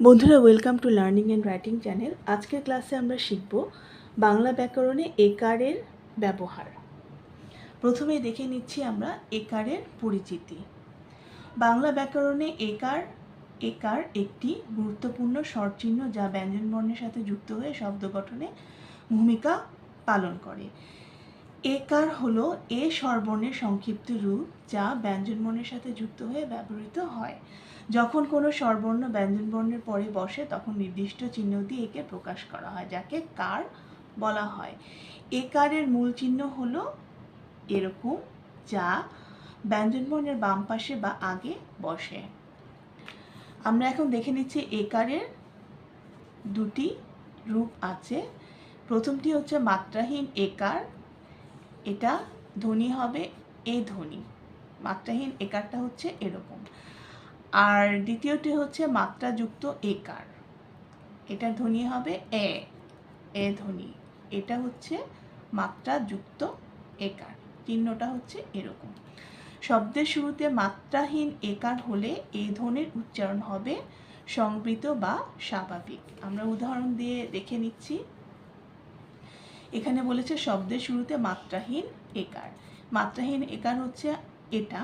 বন্ধুরা welcome to learning and writing channel আজকের ক্লাসে আমরা শিখব বাংলা ব্যাকরণে একারের ব্যবহার। প্রথমে দেখে নিচ্ছি আমরা একারের পরিচিতি। বাংলা ব্যাকরণে একার একার একটি গুরুত্বপূর্ণ স্বরচিহ্ন যা ব্যঞ্জনবর্ণের সাথে যুক্ত হয়ে শব্দ গঠনে ভূমিকা পালন করে। একার হলো এ স্বরবর্ণের সংক্ষিপ্ত রূপ যা ব্যঞ্জনবর্ণের সাথে যুক্ত হয়ে ব্যবহৃত হয়। যখন কোনো স্বরবর্ণ ব্যঞ্জনবর্ণের পরে বসে, তখন নির্দিষ্ট চিহ্ন দিয়ে একে প্রকাশ করা হয়, যাকে কার বলা হয়। একারের মূল চিহ্ন হলো এরকম যা ব্যঞ্জনবর্ণের বাম পাশে বা আগে বসে। আমরা এখন দেখে নিচ্ছি একারের দুটি রূপ আছে। প্রথমটি হচ্ছে মাত্রাহীন একার এটা ধ্বনি হবে এ ধ্বনি। মাত্রাহীন একারটা হচ্ছে এরকম। আর দ্বিতীয়টি হচ্ছে মাত্রাযুক্ত একার এটা ধ্বনি হবে এ এ ধ্বনি এটা হচ্ছে মাত্রাযুক্ত একার চিহ্নটা হচ্ছে এরকম। শব্দের শুরুতে মাত্রাহীন একার হলে এ ধ্বনির উচ্চারণ হবে সংবৃত বা স্বাভাবিক। আমরা উদাহরণ দিয়ে দেখে নিচ্ছি। এখানে বলেছে শব্দের শুরুতে মাত্রাহীন একার মাত্রাহীন একার হচ্ছে এটা।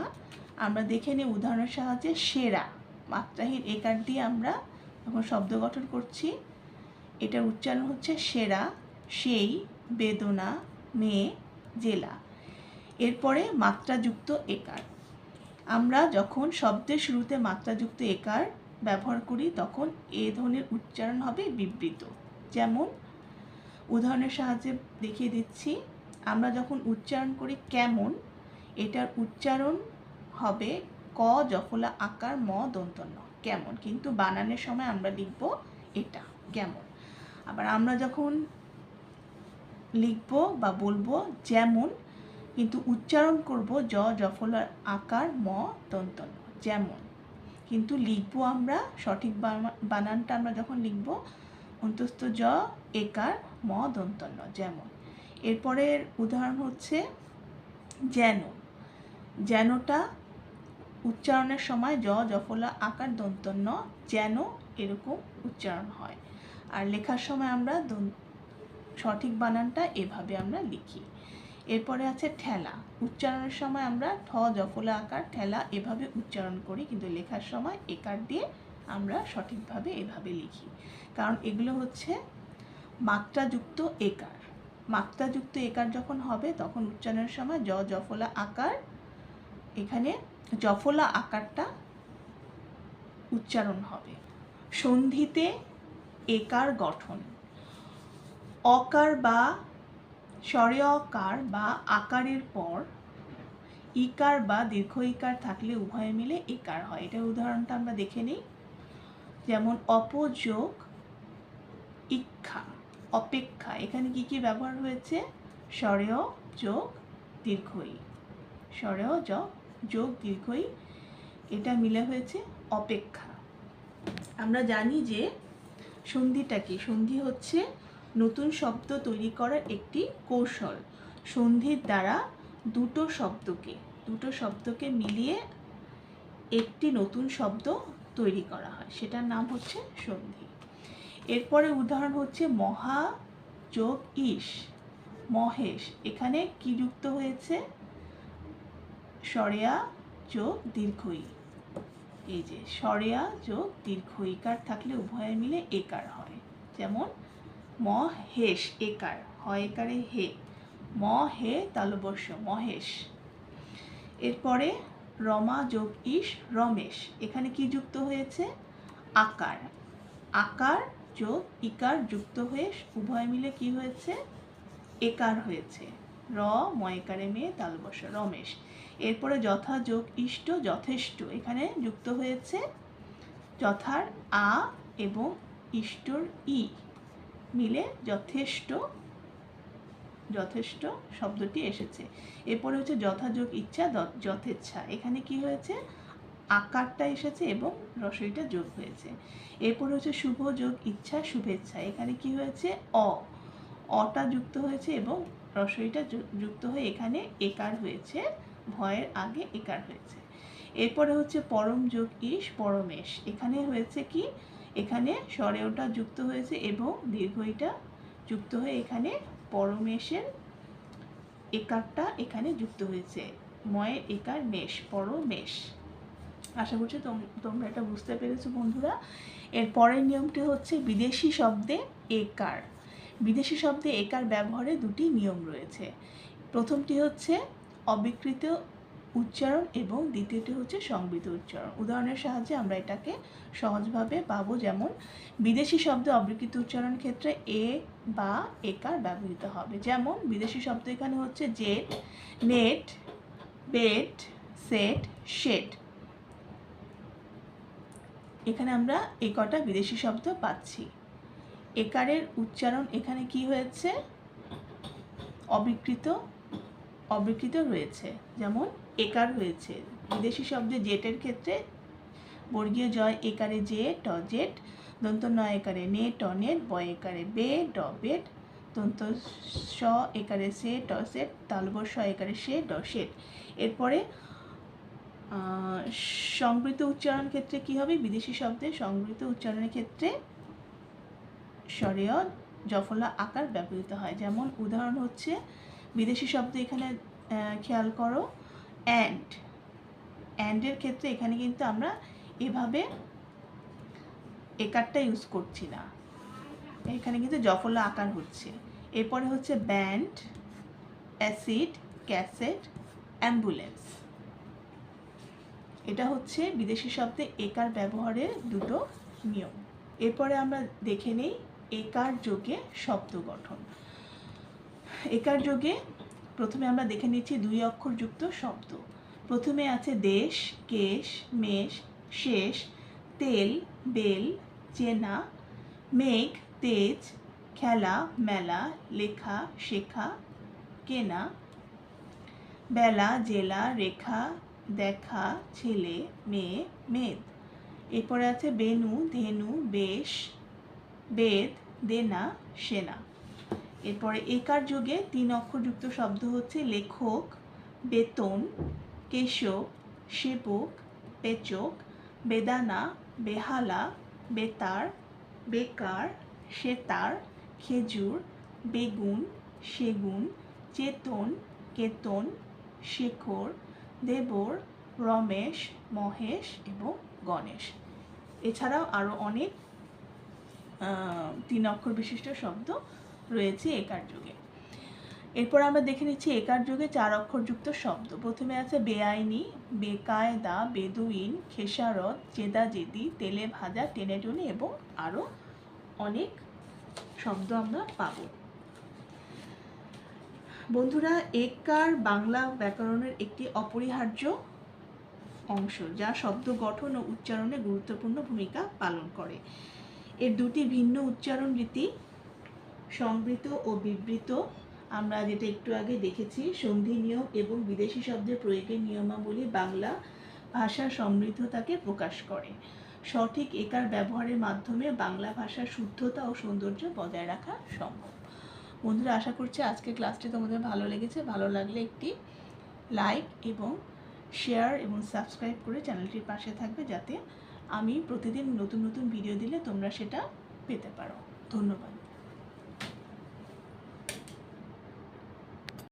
আমরা দেখে নিই উদাহরণের সাহায্যে সেরা। মাত্রাহীন একার দিয়ে আমরা যখন শব্দ গঠন করছি। এটার উচ্চারণ হচ্ছে সেরা, সেই, বেদনা, মেয়ে, জেলা। এরপরে মাত্রাযুক্ত একার। আমরা যখন শব্দের শুরুতে মাত্রাযুক্ত একার ব্যবহার করি, তখন এ ধ্বনির উচ্চারণ হবে বিবৃত। যেমন, উদাহরণের সাহায্যে দেখিয়ে দিচ্ছি, আমরা যখন উচ্চারণ করি কেমন, এটার উচ্চারণ হবে ক জফলা আকার ম দন্তন্য। কেমন? কিন্তু বানানের সময় আমরা লিখব এটা। কেমন? আবার আমরা যখন লিখব বা বলব যেমন, কিন্তু উচ্চারণ করব জ জফলার আকার ম দন্তন্য। যেমন, কিন্তু লিখব আমরা সঠিক বানানটা আমরা যখন লিখব, অন্তস্থ জ একার ম দন্তন্য। যেমন, এরপরের উদাহরণ হচ্ছে যেন। যেনটা উচ্চারণের সময় জ জফলা আকার, দন্তন্য যেন এরকম উচ্চারণ হয়। আর লেখার সময় আমরা সঠিক বানানটা এভাবে আমরা লিখি। এরপরে আছে ঠেলা। উচ্চারণের সময় আমরা ঠ জফলা আকার, ঠেলা এভাবে উচ্চারণ করি, কিন্তু লেখার সময় একার দিয়ে আমরা সঠিকভাবে এভাবে লিখি। কারণ এগুলো হচ্ছে মাত্রাযুক্ত একার মাত্রাযুক্ত একার যখন হবে, তখন উচ্চারণের সময় জ জফলা আকার এখানে জফলা আকারটা উচ্চারণ হবে। সন্ধিতে একার গঠন। অকার বা, স্বরে অকার বা আকারের পর ইকার বা দীর্ঘ ইকার থাকলে উভয়ে মিলে একার হয়। এটার উদাহরণটা আমরা দেখে নিই। যেমন অপযোগ, ইক্ষা, অপেক্ষা। এখানে কি কি ব্যবহার হয়েছে? স্বরেয় যোগ, দীর্ঘই। স্বরেয় যোগ যোগ দীর্ঘই, এটা মিলে হয়েছে অপেক্ষা। আমরা জানি যে সন্ধিটা কি? সন্ধি হচ্ছে নতুন শব্দ তৈরি করার একটি কৌশল। সন্ধির দ্বারা দুটো শব্দকে দুটো শব্দকে মিলিয়ে একটি নতুন শব্দ তৈরি করা হয়। সেটার নাম হচ্ছে সন্ধি। এরপরে উদাহরণ হচ্ছে মহা যোগ ইস, মহেশ। এখানে কি যুক্ত হয়েছে? সরেয়া যোগ দীর্ঘই। এই যে, সরেয়া যোগ দীর্ঘ ইকার থাকলে উভয়ে মিলে একার হয়। যেমন, ম হেশ একার। হয় একারে হে। ম হে তালবর্ষ, মহেশ। এরপরে, রমা যোগ ইস রমেশ। এখানে কি যুক্ত হয়েছে? আকার। আকার যোগ ইকার যুক্ত হয়ে উভয় মিলে কি হয়েছে? একার হয়েছে। র ময়কারে মেয়ে, তালবর্ষ, রমেশ। এরপরে যথা যোগ ইষ্ট যথেষ্ট। এখানে যুক্ত হয়েছে যথার আ এবং ইষ্টর ই মিলে যথেষ্ট যথেষ্ট শব্দটি এসেছে। এরপরে হচ্ছে যথাযোগ ইচ্ছা যথেচ্ছা। এখানে কি হয়েছে? আকারটা এসেছে এবং রসইটা যোগ হয়েছে। এরপর হচ্ছে শুভ যোগ ইচ্ছা, শুভেচ্ছা। এখানে কি হয়েছে? অ। অটা যুক্ত হয়েছে এবং রসইটা যুক্ত হয়ে এখানে একার হয়েছে। ভয়ের আগে একার হয়েছে। এরপরে হচ্ছে পরম যোগ ইস পরমেশ এখানে হয়েছে কি? এখানে স্বরেওটা যুক্ত হয়েছে এবং দীর্ঘইটা যুক্ত হয়ে এখানে পরমেশের একারটা এখানে যুক্ত হয়েছে। ময়ের একার মেষ পরমেশ আশা করছি তোম- তোমরা এটা বুঝতে পেরেছ বন্ধুরা। এর পরের নিয়মটি হচ্ছে বিদেশি শব্দে একার। বিদেশি শব্দে একার ব্যবহারে দুটি নিয়ম রয়েছে। প্রথমটি হচ্ছে অবিকৃত উচ্চারণ এবং দ্বিতীয়টি হচ্ছে সংবৃত উচ্চারণ। উদাহরণের সাহায্যে আমরা এটাকে সহজভাবে পাবো যেমন, বিদেশি শব্দে অবিকৃত উচ্চারণ ক্ষেত্রে এ বা একার ব্যবহৃত হবে। যেমন, বিদেশি শব্দ এখানে হচ্ছে jet, net, bet, set shed এখানে আমরা এ কটা বিদেশি শব্দ পাচ্ছি। একারের উচ্চারণ এখানে কি হয়েছে? অবিকৃত অবিকৃত রয়েছে। যেমন, একার হয়েছে বিদেশি শব্দে জেটের ক্ষেত্রে বর্গীয় জয় একারে জে, ট জেট, দন্ত ন একারে নে, ট নেট বয় একারে বে, ড বেট, দন্ত স একারে সে, ট সেট, তালবর স একারে সে, ড সেট। এরপরে সংবৃত উচ্চারণ ক্ষেত্রে কি হবে? বিদেশি শব্দে সংবৃত উচ্চারণের ক্ষেত্রে স্বরেয় জফলা আকার ব্যবহৃত হয়। যেমন, উদাহরণ হচ্ছে বিদেশি শব্দ এখানে খেয়াল করো অ্যান্ড অ্যান্ডের ক্ষেত্রে এখানে কিন্তু আমরা এভাবে একারটা ইউজ করছি না। এখানে কিন্তু জফলা আকার হচ্ছে। এরপরে হচ্ছে ব্যান্ড অ্যাসিড ক্যাসেট অ্যাম্বুলেন্স এটা হচ্ছে বিদেশি শব্দে একার ব্যবহারের দুটো নিয়ম। এরপরে আমরা দেখে নেই একার যোগে শব্দ গঠন। একার যোগে প্রথমে আমরা দেখে নিচ্ছি দুই অক্ষরযুক্ত শব্দ। প্রথমে আছে দেশ, কেশ, মেষ, শেষ, তেল, বেল, চেনা, মেঘ, তেজ, খেলা, মেলা, লেখা, শেখা, কেনা, বেলা, জেলা, রেখা, দেখা, ছেলে, মেয়ে, মেদ। এরপরে আছে বেনু, ধেনু, বেশ, বেদ, দেনা, সেনা। এরপরে একার যুগে তিন অক্ষরযুক্ত শব্দ হচ্ছে লেখক, বেতন, কেশব, সেবক, পেচক, বেদানা, বেহালা, বেতার, বেকার, সেতার, খেজুর, বেগুন, সেগুন, চেতন, কেতন, শেখর, দেবর, রমেশ, মহেশ এবং গণেশ। এছাড়াও আরও অনেক তিন অক্ষর বিশিষ্ট শব্দ রয়েছে একার যুগে। এরপর আমরা দেখে নিচ্ছি একার যুগে চার অক্ষরযুক্ত শব্দ। প্রথমে আছে বেআইনি, বেকায়দা, বেদুইন, খেসারত জেদাজেদি তেলে ভাজা, টেনে টুনে এবং আরও অনেক শব্দ আমরা পাবো। বন্ধুরা, একার বাংলা ব্যাকরণের একটি অপরিহার্য অংশ যা শব্দ গঠন ও উচ্চারণে গুরুত্বপূর্ণ ভূমিকা পালন করে। এর দুটি ভিন্ন উচ্চারণ রীতি সংবৃত ও বিবৃত। আমরা যেটা একটু আগে দেখেছি, সন্ধি নিয়ম এবং বিদেশি শব্দের প্রয়োগের নিয়মাবলী বাংলা ভাষার সমৃদ্ধতাকে প্রকাশ করে। সঠিক একার ব্যবহারের মাধ্যমে বাংলা ভাষার শুদ্ধতা ও সৌন্দর্য বজায় রাখা সম্ভব। বন্ধুরা, আশা করছি আজকের ক্লাসটি তোমাদের ভালো লেগেছে। ভালো লাগলে একটি লাইক এবং শেয়ার এবং সাবস্ক্রাইব করে চ্যানেলটির পাশে থাকবে যাতে আমি প্রতিদিন নতুন নতুন ভিডিও দিলে তোমরা সেটা পেতে পারো। ধন্যবাদ।